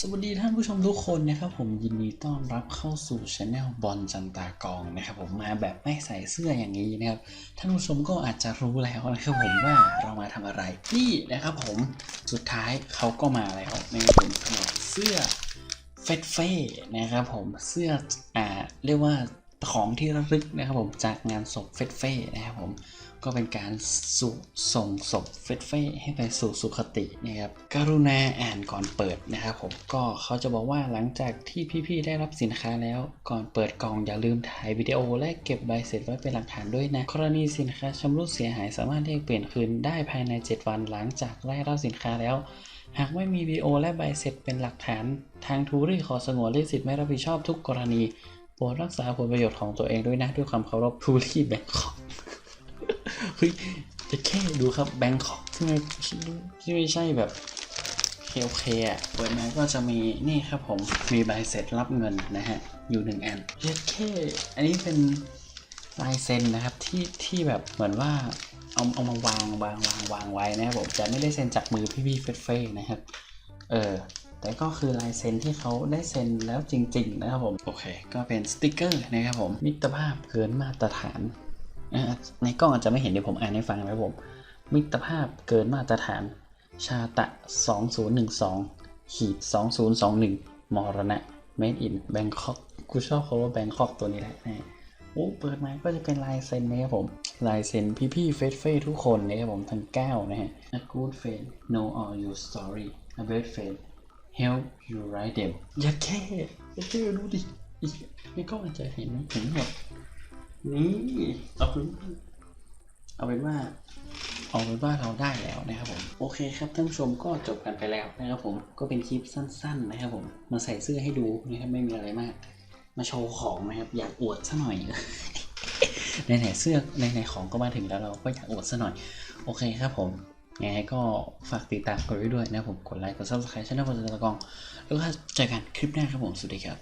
สวัสดีท่านผู้ชมทุกคนนะครับผมยินดีต้อนรับเข้าสู่ช anel บอลจันตากองนะครับผมมาแบบไม่ใส่เสื้ออย่างนี้นะครับท่านผู้ชมก็อาจจะรู้แล้วนะครับผมว่าเรามาทำอะไรนี่นะครับผมสุดท้ายเขาก็มาแล้วนะครับผมสำหรับเสื้อเฟสเฟ่นะครับผมเสื้ออ่าเรียกว่าของที่ระลึกนะครับผมจากงานศพเฟสเฟ่นะครับผม ก็เป็นการสุส่งศพเฟสเฟ่ให้ไปสู่สุคตินะครับกรุณาอ่านก่อนเปิดนะครับผมก็เขาจะบอกว่าหลังจากที่พี่ๆได้รับสินค้าแล้ว ก่อนเปิดกล่องอย่าลืมถ่ายวิดีโอและเก็บใบเสร็จไว้เป็นหลักฐานด้วยนะกรณีสินค้าชำรุดเสียหายสามารถเรียกเปลี่ยนคืนได้ภายใน 7 วันหลังจากได้รับสินค้าแล้ว หากไม่มีวิดีโอและใบเสร็จเป็นหลักฐาน ทางทูรี่ขอสงวนลิขสิทธิ์ไม่รับผิดชอบทุกกรณีโปรดรักษาผลประโยชน์ของตัวเองด้วยนะด้วยความเคารพทูรี่แบงคอก เฮ้ยจะแค่ดูครับแบงคอกที่ไม่ที่ไม่ใช่แบบเคโอเคอะเปิดมาก็จะมีนี่ครับผมมีใบเสร็จรับเงินนะฮะ อยู่หนึ่งอันเยแค่อันนี้เป็นลายเซ็นนะครับที่ที่แบบเหมือนว่าเอาเอามาวางวางวางวางไว้นะครับผมจะไม่ได้เซ็นจากมือพี่พี่เฟสเฟ่นะครับ เออแต่ก็คือลายเซ็นที่เขาได้เซ็นแล้วจริง ๆ นะครับผม โอเค ก็เป็นสติกเกอร์นะครับผม มิตรภาพเกินมาตรฐาน ในกล้องอาจจะไม่เห็นเดี๋ยวผมอ่านให้ฟังนะครับผม มิตรภาพเกินมาตรฐาน ชาตะ 2012ขีด2021 มรณะ made in Bangkok กูชอบเขาว่า Bangkok ตัวนี้แหละนี่โอ้เปิดมาก็จะเป็นลายเซ็นนะครับผม ลายเซ็นพี่ๆเฟสเฟ่ทุกคนนะครับผมทั้ง9นะฮะ A good friend know all your story A bad friend help you write them อย่าแค่อย่าแค่ดูดิ อีกในกล้องอาจจะเห็นเห็นหมด นี่เอาเป็นเอาเป็นว่าเอาเป็นว่าเราได้แล้วนะครับผมโอเคครับท่านผู้ชมก็จบกันไปแล้วนะครับผมก็เป็นคลิปสั้น ๆ นะครับผมมาใส่เสื้อให้ดูนะครับไม่มีอะไรมาก มาโชว์ของนะครับ อยากอวดซะหน่อยในไหนเสื้อในไหนของก็มาถึงแล้วเราก็อยากอวดซะหน่อย โอเคครับผมยังไงก็ฝากติดตามกันไว้ด้วยนะครับผมกดไลค์กด subscribe ช่องบนตะกอง แล้วก็เจอกันคลิปหน้าครับผม สวัสดีครับ